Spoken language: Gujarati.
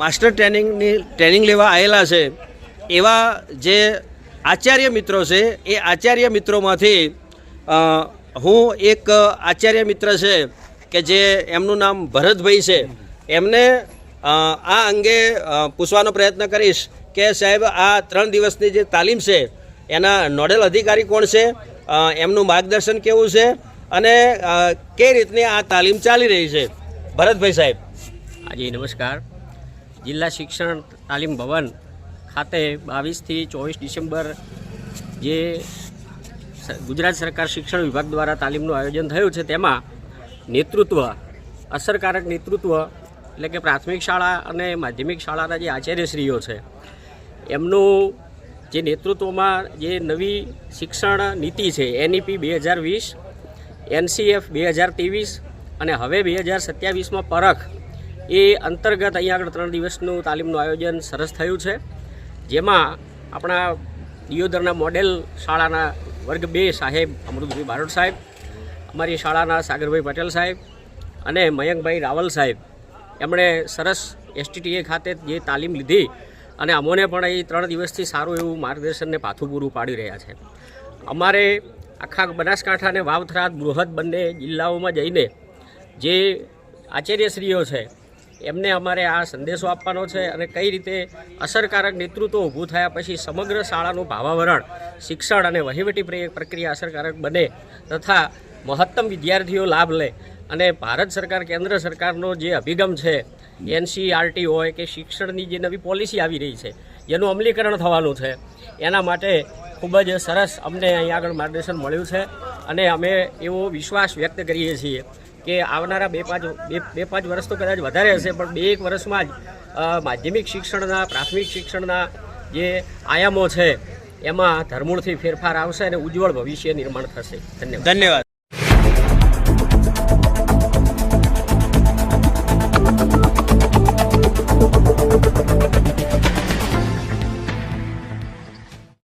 માસ્ટર ટ્રેનિંગની ટ્રેનિંગ લેવા આવેલા છે. એવા જે આચાર્ય મિત્રો છે, એ આચાર્ય મિત્રોમાંથી હું એક આચાર્ય મિત્ર છે કે જે એમનું નામ ભરતભાઈ છે. એમને આ અંગે પૂછવાનો પ્રયત્ન કરીશ કે સાહેબ, આ ત્રણ દિવસની જે તાલીમ છે, એના નોડલ અધિકારી કોણ છે? એમનું માર્ગદર્શન કેવું છે? અને કઈ રીતની આ તાલીમ ચાલી રહી છે? ભરતભાઈ સાહેબ. હાજી, નમસ્કાર. જિલ્લા શિક્ષણ તાલીમ ભવન ખાતે બાવીસથી ચોવીસ ડિસેમ્બર જે ગુજરાત સરકાર શિક્ષણ વિભાગ દ્વારા તાલીમનું આયોજન થયું છે, તેમાં નેતૃત્વ, અસરકારક નેતૃત્વ, એટલે કે પ્રાથમિક શાળા અને માધ્યમિક શાળાના જે આચાર્યશ્રીઓ છે, એમનું જે નેતૃત્વમાં જે નવી શિક્ષણ નીતિ છે, એનઈપી બે હજાર વીસ, એનસીએફ બે હજાર ત્રેવીસ અને હવે બે હજાર સત્યાવીસમાં પરખ એ અંતર્ગત અહીંયા આગળ ત્રણ દિવસનું તાલીમનું આયોજન સરસ થયું છે. જેમાં આપણા દિયોદરના મોડેલ શાળાના વર્ગ બે સાહેબ અમૃતભાઈ બારોટ સાહેબ, અમારી શાળાના સાગરભાઈ પટેલ સાહેબ અને મયંકભાઈ રાવલ સાહેબ. એમણે સરસ એસટીટીએ ખાતે જે તાલીમ લીધી અને અમોને પણ એ ત્રણ દિવસથી સારું એવું માર્ગદર્શનને પાથું પૂરું પાડી રહ્યા છે. અમારે આખા બનાસકાંઠા અને વાવથરા બૃહદ બંને જિલ્લાઓમાં જઈને જે આચાર્યશ્રીઓ છે, એમને અમારે આ સંદેશો આપવાનો છે અને કઈ રીતે અસરકારક નેતૃત્વ ઊભું થયા પછી સમગ્ર શાળાનું ભાવાવરણ, શિક્ષણ અને વહીવટી પ્ર- પ્રક્રિયા અસરકારક બને તથા મહત્તમ વિદ્યાર્થીઓ લાભ લે અને ભારત સરકાર, કેન્દ્ર સરકારનો જે અભિગમ છે એનસીઆરટી હોય કે શિક્ષણની જે નવી પોલિસી આવી રહી છે જેનું અમલીકરણ થવાનું છે. એના માટે ખૂબ જ સરસ અમને અહીંયા આગળ માર્ગદર્શન મળ્યું છે અને અમે એવો વિશ્વાસ વ્યક્ત કરીએ છીએ. કે આવનારા બે પાંચ બે પાંચ વર્ષ તો કદાચ વધારે હશે, પણ બે એક વર્ષમાં જ માધ્યમિક શિક્ષણના, પ્રાથમિક શિક્ષણના જે આયામો છે, એમાં ધરમૂળથી ફેરફાર આવશે અને ઉજ્જવળ ભવિષ્ય નિર્માણ થશે. ધન્યવાદ. ધન્યવાદ.